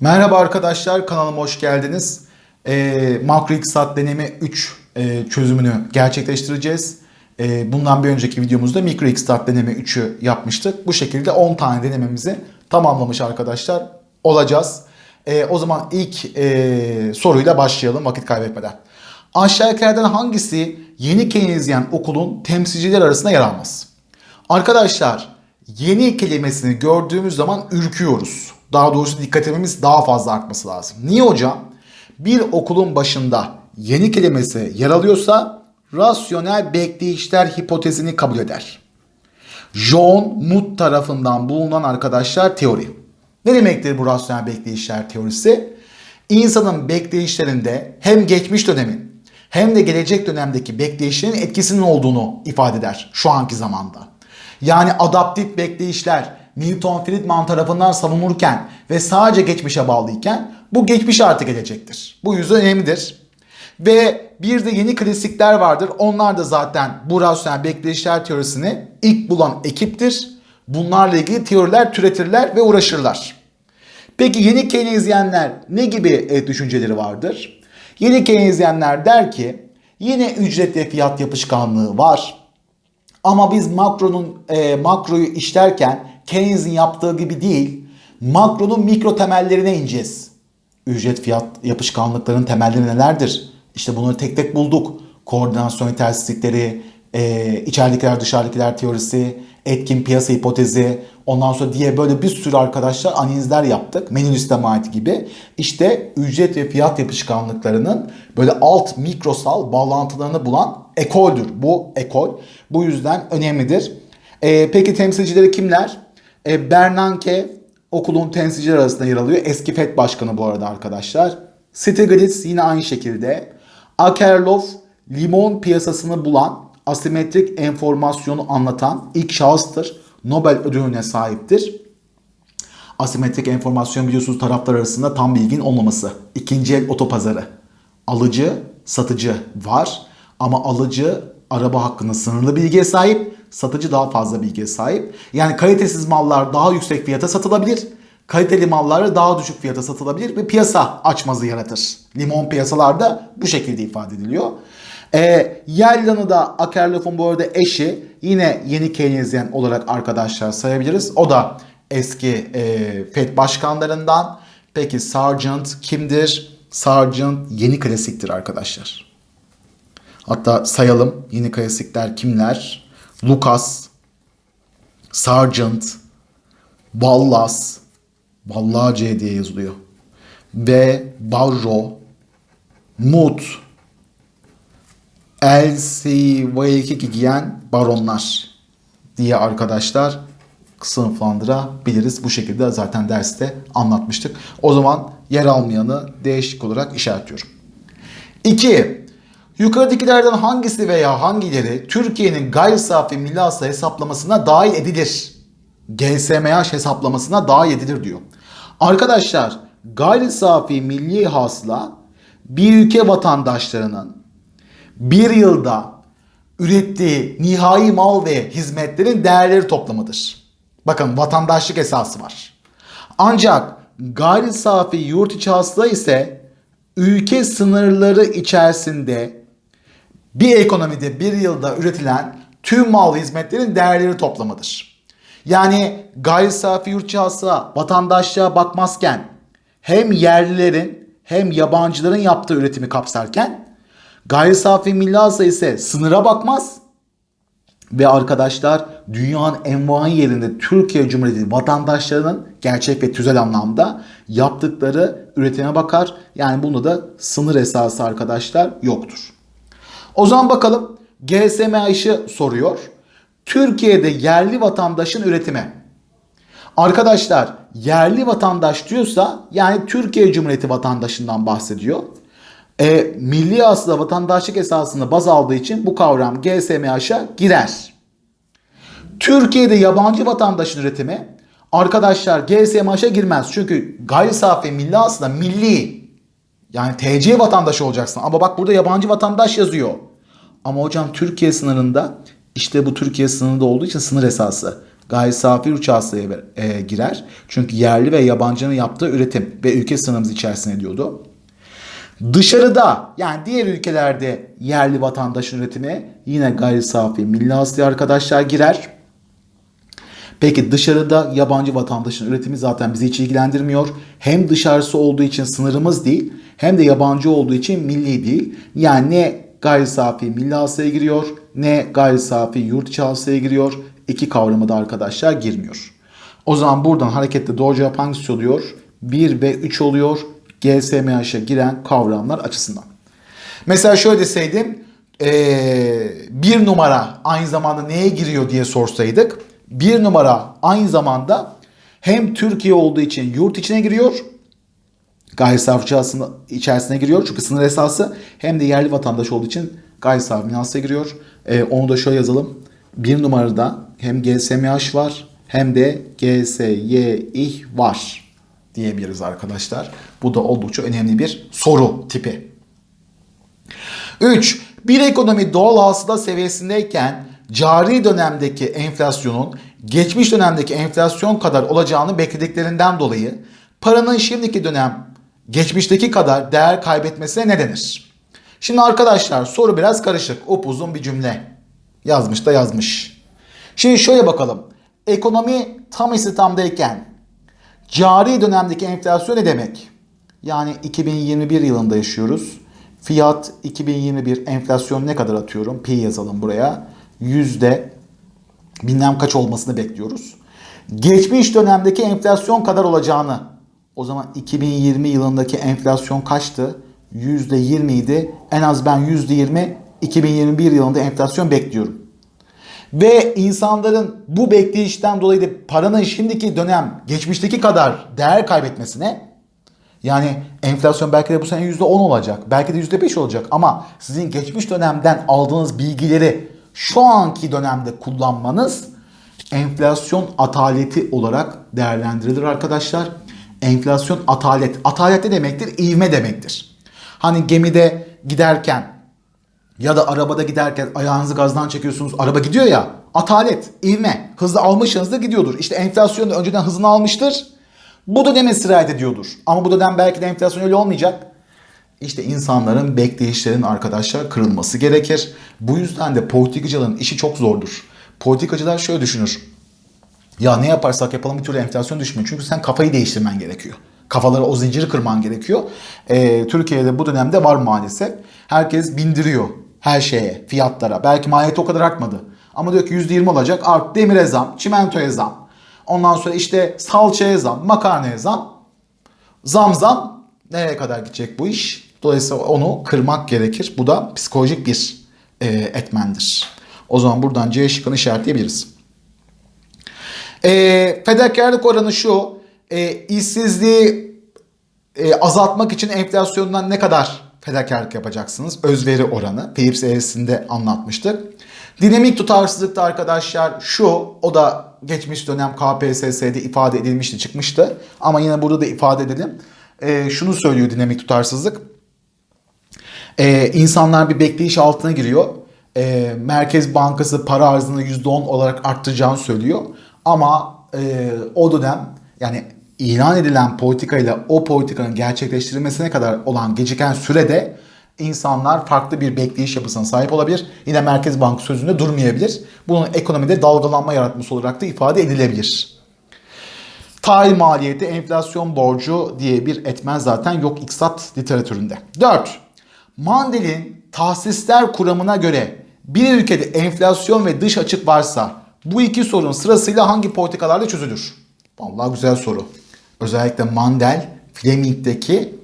Merhaba arkadaşlar kanalıma hoş geldiniz. Ee, makro iktisat denemi 3 e, çözümünü gerçekleştireceğiz. Ee, bundan bir önceki videomuzda mikro iktisat denemi 3'ü yapmıştık. Bu şekilde 10 tane denememizi tamamlamış arkadaşlar olacağız. Ee, o zaman ilk e, soruyla başlayalım vakit kaybetmeden. Aşağıdakilerden hangisi yeni Keynesyen okulun temsilciler arasında yer almaz? Arkadaşlar yeni kelimesini gördüğümüz zaman ürküyoruz. Daha doğrusu dikkatimiz daha fazla artması lazım. Niye hocam? Bir okulun başında yeni kelimesi yer alıyorsa rasyonel bekleyişler hipotezini kabul eder. John Mood tarafından bulunan arkadaşlar teori. Ne demektir bu rasyonel bekleyişler teorisi? İnsanın bekleyişlerinde hem geçmiş dönemin hem de gelecek dönemdeki bekleyişlerin etkisinin olduğunu ifade eder şu anki zamanda. Yani adaptif bekleyişler Milton Friedman tarafından savunulurken ve sadece geçmişe bağlıyken bu geçmiş artı gelecektir. Bu yüzden önemlidir. Ve bir de yeni klasikler vardır. Onlar da zaten bu rasyonel bekleyişler teorisini ilk bulan ekiptir. Bunlarla ilgili teoriler türetirler ve uğraşırlar. Peki yeni Keynesyenler ne gibi e, düşünceleri vardır? Yeni Keynesyenler der ki yine ücret ve fiyat yapışkanlığı var. Ama biz makronun e, makroyu işlerken Keynes'in yaptığı gibi değil, makronun mikro temellerine ineceğiz. Ücret fiyat yapışkanlıkların temelleri nelerdir? İşte bunları tek tek bulduk. Koordinasyon yetersizlikleri, e, içeridekiler dışarıdakiler teorisi, etkin piyasa hipotezi, ondan sonra diye böyle bir sürü arkadaşlar analizler yaptık. Menü sistemati gibi. İşte ücret ve fiyat yapışkanlıklarının böyle alt mikrosal bağlantılarını bulan ekoldür. Bu ekol. Bu yüzden önemlidir. E, peki temsilcileri kimler? E, Bernanke okulun temsilciler arasında yer alıyor. Eski FED başkanı bu arada arkadaşlar. Stiglitz yine aynı şekilde. Akerlof limon piyasasını bulan, asimetrik enformasyonu anlatan ilk şahıstır. Nobel ödülüne sahiptir. Asimetrik enformasyon biliyorsunuz taraflar arasında tam bilgin olmaması. İkinci el otopazarı. Alıcı, satıcı var ama alıcı araba hakkında sınırlı bilgiye sahip, satıcı daha fazla bilgiye sahip. Yani kalitesiz mallar daha yüksek fiyata satılabilir. Kaliteli mallar daha düşük fiyata satılabilir ve piyasa açmazı yaratır. Limon piyasalarda bu şekilde ifade ediliyor. E, Yellan'ı da Akerlof'un bu arada eşi yine yeni Keynesyen olarak arkadaşlar sayabiliriz. O da eski e, FED başkanlarından. Peki Sargent kimdir? Sargent yeni klasiktir arkadaşlar. Hatta sayalım yeni klasikler kimler? Lucas, Sargent, Ballas, Ballace diye yazılıyor. Ve Barro, Mut, LCV2 giyen baronlar diye arkadaşlar sınıflandırabiliriz. Bu şekilde zaten derste anlatmıştık. O zaman yer almayanı değişik olarak işaretliyorum. 2. Yukarıdakilerden hangisi veya hangileri Türkiye'nin gayri safi milli hasıla hesaplamasına dahil edilir? GSMH hesaplamasına dahil edilir diyor. Arkadaşlar gayri safi milli hasıla bir ülke vatandaşlarının bir yılda ürettiği nihai mal ve hizmetlerin değerleri toplamıdır. Bakın vatandaşlık esası var. Ancak gayri safi yurt içi hasıla ise ülke sınırları içerisinde bir ekonomide bir yılda üretilen tüm mal ve hizmetlerin değerleri toplamıdır. Yani gayri safi yurt hasıla vatandaşlığa bakmazken hem yerlilerin hem yabancıların yaptığı üretimi kapsarken Gayri safi milli hasıla ise sınıra bakmaz. Ve arkadaşlar dünyanın envai yerinde Türkiye Cumhuriyeti vatandaşlarının gerçek ve tüzel anlamda yaptıkları üretime bakar. Yani bunda da sınır esası arkadaşlar yoktur. O zaman bakalım GSMH'ı soruyor. Türkiye'de yerli vatandaşın üretimi. Arkadaşlar yerli vatandaş diyorsa yani Türkiye Cumhuriyeti vatandaşından bahsediyor. E, milli asla vatandaşlık esasını baz aldığı için bu kavram GSMH'a girer. Türkiye'de yabancı vatandaşın üretimi arkadaşlar GSMH'a girmez. Çünkü gayri safi milli aslında milli yani TC vatandaşı olacaksın. Ama bak burada yabancı vatandaş yazıyor. Ama hocam Türkiye sınırında işte bu Türkiye sınırında olduğu için sınır esası. Gayri safi hasılaya e, girer. Çünkü yerli ve yabancının yaptığı üretim ve ülke sınırımız içerisine diyordu. Dışarıda yani diğer ülkelerde yerli vatandaşın üretimi yine gayri safi milli hasılaya arkadaşlar girer. Peki dışarıda yabancı vatandaşın üretimi zaten bizi hiç ilgilendirmiyor. Hem dışarısı olduğu için sınırımız değil hem de yabancı olduğu için milli değil. Yani ne gayri safi milli hasılaya giriyor ne gayri safi yurt içi hasılaya giriyor. İki kavramı da arkadaşlar girmiyor. O zaman buradan hareketle doğru cevap hangisi oluyor? 1 ve 3 oluyor. GSMH'a giren kavramlar açısından. Mesela şöyle deseydim ee, bir numara aynı zamanda neye giriyor diye sorsaydık. Bir numara aynı zamanda hem Türkiye olduğu için yurt içine giriyor. Gayri safi içerisine giriyor çünkü sınır esası hem de yerli vatandaş olduğu için gayri safi finansaya giriyor. Ee, onu da şöyle yazalım. Bir numarada hem GSMH var hem de GSYİH var diyebiliriz arkadaşlar. Bu da oldukça önemli bir soru tipi. 3. Bir ekonomi doğal hasıla seviyesindeyken cari dönemdeki enflasyonun geçmiş dönemdeki enflasyon kadar olacağını beklediklerinden dolayı paranın şimdiki dönem geçmişteki kadar değer kaybetmesine ne denir? Şimdi arkadaşlar soru biraz karışık. Upuzun bir cümle. Yazmış da yazmış. Şimdi şöyle bakalım. Ekonomi tam istihdamdayken cari dönemdeki enflasyon ne demek? Yani 2021 yılında yaşıyoruz. Fiyat 2021 enflasyon ne kadar atıyorum? Pi yazalım buraya. Yüzde bilmem kaç olmasını bekliyoruz. Geçmiş dönemdeki enflasyon kadar olacağını. O zaman 2020 yılındaki enflasyon kaçtı? %20 idi. En az ben %20 2021 yılında enflasyon bekliyorum. Ve insanların bu bekleyişten dolayı da paranın şimdiki dönem geçmişteki kadar değer kaybetmesine yani enflasyon belki de bu sene %10 olacak. Belki de %5 olacak. Ama sizin geçmiş dönemden aldığınız bilgileri şu anki dönemde kullanmanız enflasyon ataleti olarak değerlendirilir arkadaşlar. Enflasyon atalet. Atalet ne demektir? İvme demektir. Hani gemide giderken ya da arabada giderken ayağınızı gazdan çekiyorsunuz. Araba gidiyor ya. Atalet, ivme. Hızlı almışsınız da gidiyordur. İşte enflasyon da önceden hızını almıştır. Bu döneme sirayet ediyordur. Ama bu dönem belki de enflasyon öyle olmayacak. İşte insanların bekleyişlerin arkadaşlar kırılması gerekir. Bu yüzden de politikacıların işi çok zordur. Politikacılar şöyle düşünür. Ya ne yaparsak yapalım bir türlü enflasyon düşmüyor. Çünkü sen kafayı değiştirmen gerekiyor. Kafaları o zinciri kırman gerekiyor. Ee, Türkiye'de bu dönemde var maalesef. Herkes bindiriyor her şeye, fiyatlara. Belki maliyeti o kadar artmadı. Ama diyor ki %20 olacak. Art demire zam, çimentoya zam. Ondan sonra işte salçaya zam, makarnaya zam. Zam zam nereye kadar gidecek bu iş? Dolayısıyla onu kırmak gerekir. Bu da psikolojik bir e, etmendir. O zaman buradan C şıkkını işaretleyebiliriz. E, fedakarlık oranı şu. E, işsizliği e, azaltmak için enflasyondan ne kadar fedakarlık yapacaksınız? Özveri oranı. Philips eğrisinde anlatmıştık. Dinamik tutarsızlıkta arkadaşlar şu. O da geçmiş dönem KPSS'de ifade edilmişti, çıkmıştı. Ama yine burada da ifade edelim. E, şunu söylüyor dinamik tutarsızlık. E, insanlar bir bekleyiş altına giriyor. E, Merkez Bankası para arzını %10 olarak arttıracağını söylüyor. Ama e, o dönem yani ilan edilen politikayla o politikanın gerçekleştirilmesine kadar olan geciken sürede insanlar farklı bir bekleyiş yapısına sahip olabilir. Yine Merkez Bank sözünde durmayabilir. Bunun ekonomide dalgalanma yaratması olarak da ifade edilebilir. Tahil maliyeti, enflasyon borcu diye bir etmen zaten yok iktisat literatüründe. 4. Mandel'in tahsisler kuramına göre bir ülkede enflasyon ve dış açık varsa bu iki sorun sırasıyla hangi politikalarla çözülür? Vallahi güzel soru. Özellikle Mandel, Fleming'deki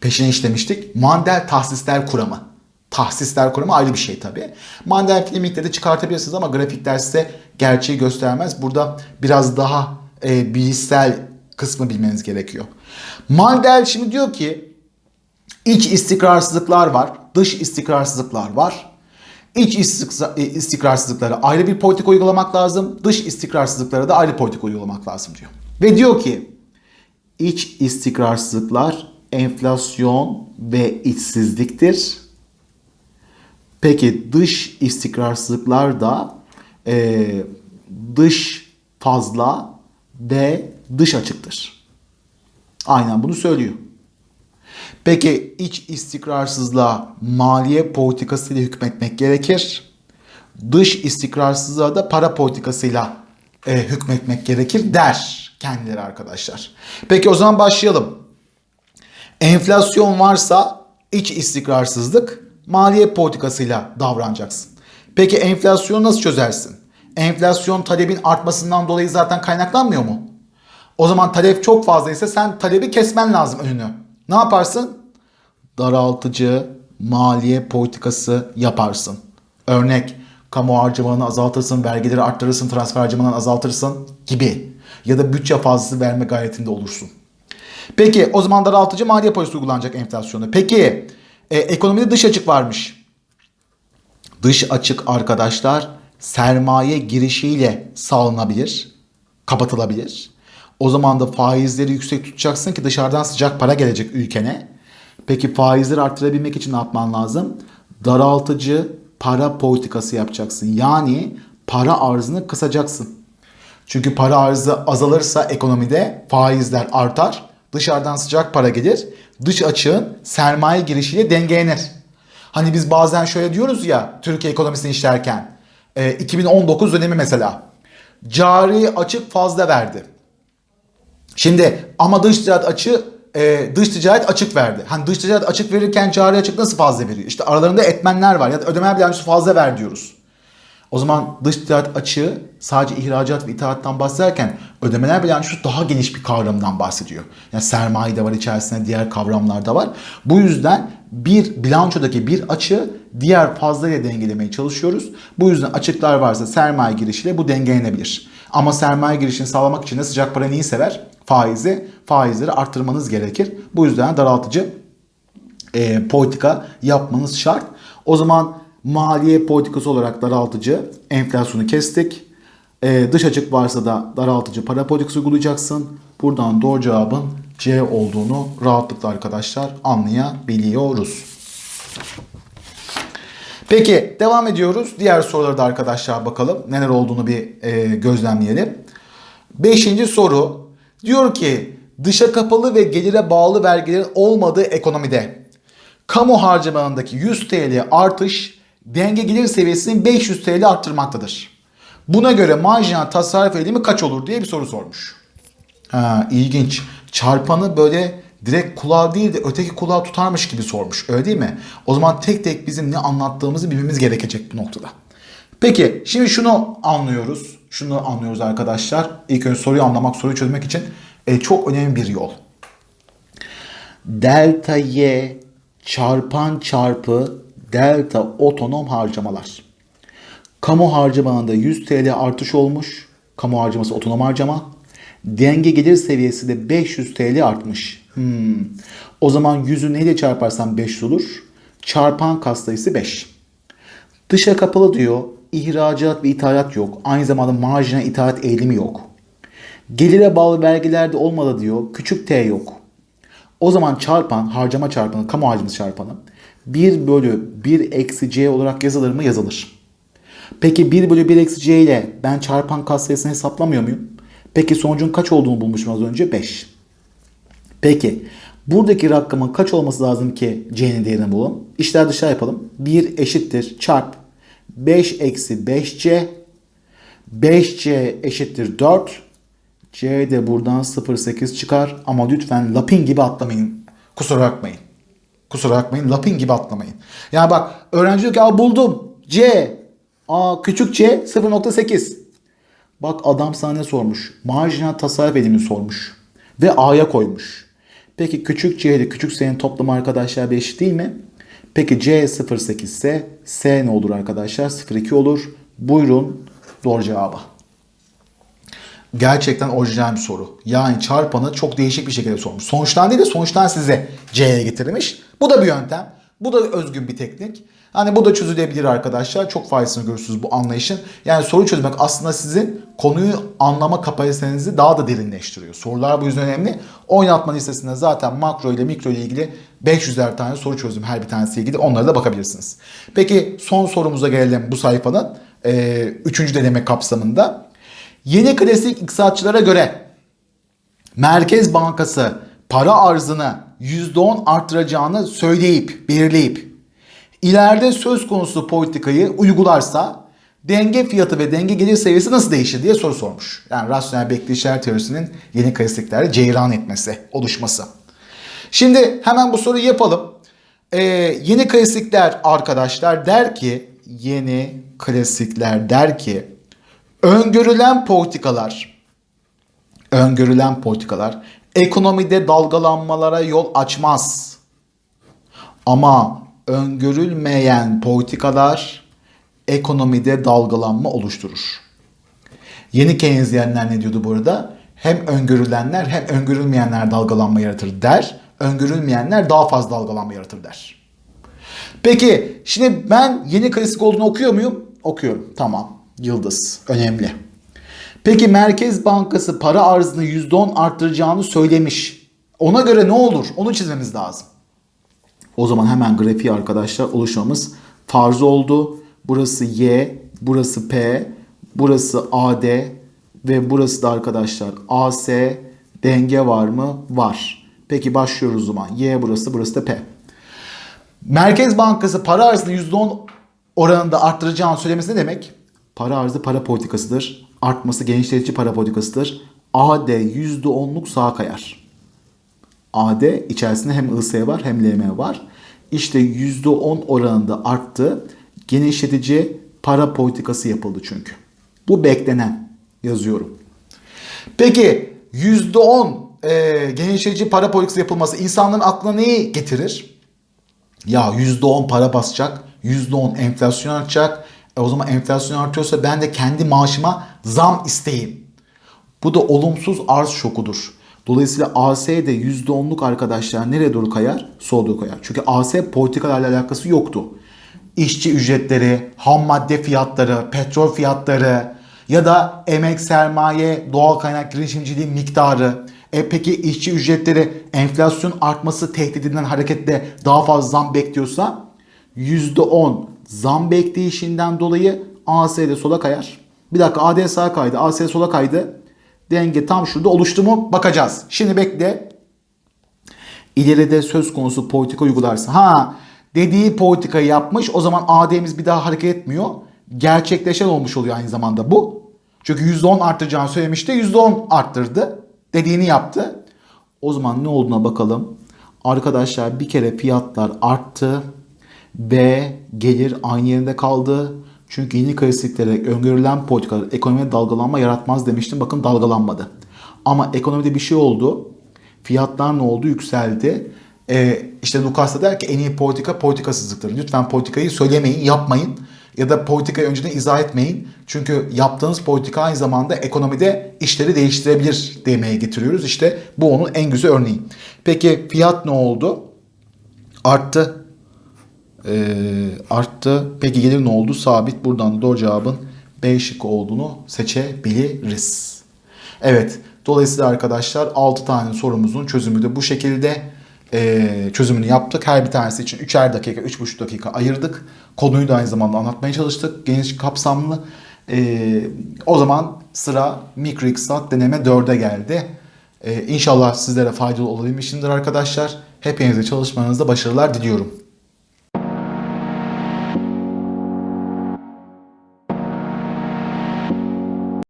peşine işlemiştik. Mandel tahsisler kuramı. Tahsisler kuramı ayrı bir şey tabi. Mandel Fleming'de de çıkartabilirsiniz ama grafikler size gerçeği göstermez. Burada biraz daha e, bilişsel kısmı bilmeniz gerekiyor. Mandel şimdi diyor ki iç istikrarsızlıklar var, dış istikrarsızlıklar var. İç e, istikrarsızlıklara ayrı bir politik uygulamak lazım. Dış istikrarsızlıklara da ayrı politik uygulamak lazım diyor. Ve diyor ki iç istikrarsızlıklar enflasyon ve işsizliktir. Peki dış istikrarsızlıklar da e, dış fazla B dış açıktır. Aynen bunu söylüyor. Peki iç istikrarsızlığa maliye politikasıyla hükmetmek gerekir. Dış istikrarsızlığa da para politikasıyla e, hükmetmek gerekir der kendileri arkadaşlar. Peki o zaman başlayalım. Enflasyon varsa iç istikrarsızlık maliye politikasıyla davranacaksın. Peki enflasyonu nasıl çözersin? Enflasyon talebin artmasından dolayı zaten kaynaklanmıyor mu? O zaman talep çok fazlaysa sen talebi kesmen lazım önünü. Ne yaparsın? Daraltıcı maliye politikası yaparsın. Örnek kamu harcamanı azaltırsın, vergileri arttırırsın, transfer harcamanı azaltırsın gibi. Ya da bütçe fazlası verme gayretinde olursun. Peki o zaman daraltıcı maliye politikası uygulanacak enflasyonu. Peki e, ekonomide dış açık varmış. Dış açık arkadaşlar sermaye girişiyle sağlanabilir, kapatılabilir. O zaman da faizleri yüksek tutacaksın ki dışarıdan sıcak para gelecek ülkene. Peki faizleri arttırabilmek için ne yapman lazım? Daraltıcı para politikası yapacaksın. Yani para arzını kısacaksın. Çünkü para arzı azalırsa ekonomide faizler artar. Dışarıdan sıcak para gelir. Dış açığın sermaye girişiyle dengelenir. Hani biz bazen şöyle diyoruz ya Türkiye ekonomisini işlerken. E, 2019 dönemi mesela. Cari açık fazla verdi. Şimdi ama dış ticaret açığı e, dış ticaret açık verdi. Hani dış ticaret açık verirken cari açık nasıl fazla veriyor? İşte aralarında etmenler var ya da ödemeler bilançosu fazla ver diyoruz. O zaman dış ticaret açığı sadece ihracat ve ithalattan bahsederken ödemeler bilançosu daha geniş bir kavramdan bahsediyor. Yani sermaye de var içerisinde diğer kavramlar da var. Bu yüzden bir bilançodaki bir açığı diğer fazlayla dengelemeye çalışıyoruz. Bu yüzden açıklar varsa sermaye girişiyle bu dengelenebilir. Ama sermaye girişini sağlamak için de sıcak para neyi sever? Faizi. Faizleri arttırmanız gerekir. Bu yüzden daraltıcı e, politika yapmanız şart. O zaman maliye politikası olarak daraltıcı enflasyonu kestik. E, dış açık varsa da daraltıcı para politikası uygulayacaksın. Buradan doğru cevabın C olduğunu rahatlıkla arkadaşlar anlayabiliyoruz. Peki devam ediyoruz. Diğer sorulara da arkadaşlar bakalım. Neler olduğunu bir e, gözlemleyelim. Beşinci soru. Diyor ki dışa kapalı ve gelire bağlı vergilerin olmadığı ekonomide kamu harcamalarındaki 100 TL artış denge gelir seviyesini 500 TL arttırmaktadır. Buna göre marjinal tasarruf eğilimi kaç olur diye bir soru sormuş. Ha, ilginç. Çarpanı böyle direkt kulağı değil de öteki kulağı tutarmış gibi sormuş. Öyle değil mi? O zaman tek tek bizim ne anlattığımızı bilmemiz gerekecek bu noktada. Peki şimdi şunu anlıyoruz. Şunu anlıyoruz arkadaşlar. İlk önce soruyu anlamak, soruyu çözmek için e, çok önemli bir yol. Delta Y çarpan çarpı delta otonom harcamalar. Kamu harcamalarında 100 TL artış olmuş. Kamu harcaması otonom harcama. Denge gelir seviyesi de 500 TL artmış. Hmm. O zaman 100'ü neyle çarparsam 500 olur. Çarpan kas sayısı 5. Dışa kapalı diyor. İhracat ve ithalat yok. Aynı zamanda marjinal ithalat eğilimi yok. Gelire bağlı vergilerde olmadı diyor. Küçük t yok. O zaman çarpan, harcama çarpanı, kamu harcaması çarpanı 1 bölü 1 eksi c olarak yazılır mı? Yazılır. Peki 1 bölü 1 eksi c ile ben çarpan kas sayısını hesaplamıyor muyum? Peki sonucun kaç olduğunu bulmuşum az önce? 5. Peki buradaki rakamın kaç olması lazım ki c'nin değerini bulalım? İşler dışarı yapalım. 1 eşittir çarp 5 eksi 5c 5c eşittir 4 c de buradan 0,8 çıkar ama lütfen lapin gibi atlamayın. Kusura bakmayın. Kusura bakmayın lapin gibi atlamayın. Yani bak öğrenci diyor ki Aa, buldum c a küçük c 0,8 Bak adam sana ne sormuş? Marjinal tasarruf edimini sormuş. Ve A'ya koymuş. Peki küçük C ile küçük S'nin toplamı arkadaşlar 5 değil mi? Peki C 0,8 ise S ne olur arkadaşlar? 0,2 olur. Buyurun doğru cevabı. Gerçekten orijinal bir soru. Yani çarpanı çok değişik bir şekilde sormuş. Sonuçtan değil de sonuçtan size C'ye getirmiş. Bu da bir yöntem. Bu da özgün bir teknik. Hani bu da çözülebilir arkadaşlar. Çok faydasını görürsünüz bu anlayışın. Yani soru çözmek aslında sizin konuyu anlama kapasitenizi daha da derinleştiriyor. Sorular bu yüzden önemli. Oynatma listesinde zaten makro ile mikro ile ilgili 500'er tane soru çözdüm her bir tanesiyle ilgili. Onlara da bakabilirsiniz. Peki son sorumuza gelelim bu sayfanın. Ee, üçüncü deneme kapsamında. Yeni klasik iktisatçılara göre Merkez Bankası para arzını %10 arttıracağını söyleyip, belirleyip ileride söz konusu politikayı uygularsa denge fiyatı ve denge gelir seviyesi nasıl değişir diye soru sormuş. Yani rasyonel bekleyişler teorisinin yeni klasiklerde ceyran etmesi, oluşması. Şimdi hemen bu soruyu yapalım. Ee, yeni klasikler arkadaşlar der ki, yeni klasikler der ki, öngörülen politikalar, öngörülen politikalar ekonomide dalgalanmalara yol açmaz. Ama öngörülmeyen politikalar ekonomide dalgalanma oluşturur. Yeni Keynesyenler ne diyordu burada? Hem öngörülenler hem öngörülmeyenler dalgalanma yaratır der. Öngörülmeyenler daha fazla dalgalanma yaratır der. Peki şimdi ben yeni klasik olduğunu okuyor muyum? Okuyorum. Tamam. Yıldız. Önemli. Peki Merkez Bankası para arzını %10 arttıracağını söylemiş. Ona göre ne olur? Onu çizmemiz lazım. O zaman hemen grafiği arkadaşlar oluşmamız farz oldu. Burası Y, burası P, burası AD ve burası da arkadaşlar AC. Denge var mı? Var. Peki başlıyoruz o zaman. Y burası, burası da P. Merkez Bankası para arzını %10 oranında arttıracağını söylemesi ne demek? Para arzı para politikasıdır. Artması genişletici para politikasıdır. AD %10'luk sağa kayar. AD içerisinde hem IS var hem LM var. İşte %10 oranında arttı. Genişletici para politikası yapıldı çünkü. Bu beklenen yazıyorum. Peki %10 e, genişletici para politikası yapılması insanların aklına neyi getirir? Ya %10 para basacak, %10 enflasyon artacak. E o zaman enflasyon artıyorsa ben de kendi maaşıma zam isteyeyim. Bu da olumsuz arz şokudur. Dolayısıyla AS'de %10'luk arkadaşlar nereye doğru kayar? Sola doğru kayar. Çünkü AS politikalarla alakası yoktu. İşçi ücretleri, ham madde fiyatları, petrol fiyatları ya da emek sermaye, doğal kaynak girişimciliği miktarı. E peki işçi ücretleri enflasyon artması tehdidinden hareketle daha fazla zam bekliyorsa %10 zam bekleyişinden dolayı AS'de sola kayar. Bir dakika AD sağa kaydı, AS sola kaydı. Denge tam şurada oluştu mu bakacağız. Şimdi bekle. İleride söz konusu politika uygularsa. Ha dediği politikayı yapmış o zaman AD'miz bir daha hareket etmiyor. Gerçekleşen olmuş oluyor aynı zamanda bu. Çünkü %10 arttıracağını söylemişti. %10 arttırdı. Dediğini yaptı. O zaman ne olduğuna bakalım. Arkadaşlar bir kere fiyatlar arttı ve gelir aynı yerinde kaldı. Çünkü yeni klasiklere öngörülen politikalar ekonomide dalgalanma yaratmaz demiştim. Bakın dalgalanmadı. Ama ekonomide bir şey oldu. Fiyatlar ne oldu? Yükseldi. Ee, işte Lucas da der ki en iyi politika politikasızlıktır. Lütfen politikayı söylemeyin, yapmayın. Ya da politikayı önceden izah etmeyin. Çünkü yaptığınız politika aynı zamanda ekonomide işleri değiştirebilir demeye getiriyoruz. İşte bu onun en güzel örneği. Peki fiyat ne oldu? Arttı e, arttı. Peki gelir ne oldu? Sabit. Buradan doğru cevabın B şıkkı olduğunu seçebiliriz. Evet. Dolayısıyla arkadaşlar 6 tane sorumuzun çözümü de bu şekilde e, çözümünü yaptık. Her bir tanesi için 3'er dakika, 3,5 dakika ayırdık. Konuyu da aynı zamanda anlatmaya çalıştık. Geniş kapsamlı. E, o zaman sıra mikro iktisat deneme 4'e geldi. E, inşallah sizlere faydalı olabilmişimdir arkadaşlar. Hepinize çalışmanızda başarılar diliyorum.